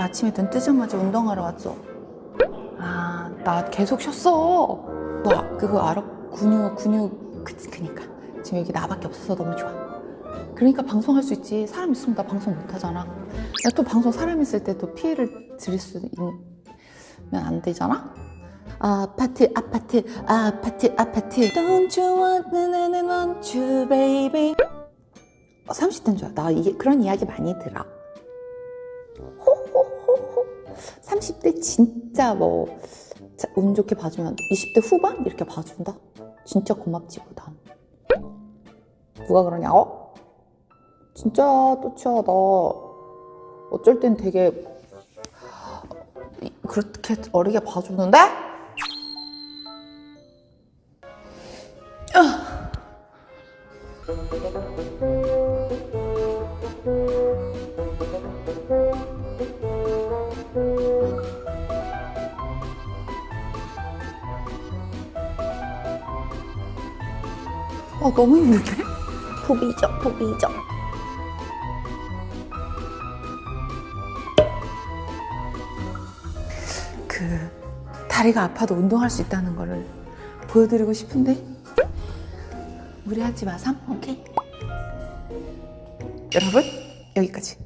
아침에 눈 뜨자마자 운동하러 왔죠. 아, 나 계속 쉬었어. 너 그거 알아? 근육, 근육. 그, 그니까. 지금 여기 나밖에 없어서 너무 좋아. 그러니까 방송할 수 있지. 사람 있으면 나 방송 못 하잖아. 야, 또 방송 사람 있을 때 또 피해를 드릴 수 있으면 안 되잖아? 아파트, 아파트, 아파트, 아파트. Don't you want, 나나나 want you, baby. 30대인 줄 알아. 나 이게 그런 이야기 많이 들어. 30대 진짜 뭐, 자, 운 좋게 봐주면 20대 후반? 이렇게 봐준다? 진짜 고맙지, 보단. 누가 그러냐고? 진짜 또치야, 나 어쩔 땐 되게 이- 그렇게 어리게 봐주는데? 아 너무 힘들게 포비죠 포비죠. 그 다리가 아파도 운동할 수 있다는 거를 보여드리고 싶은데? 무리하지 마 삼 오케이? 여러분 여기까지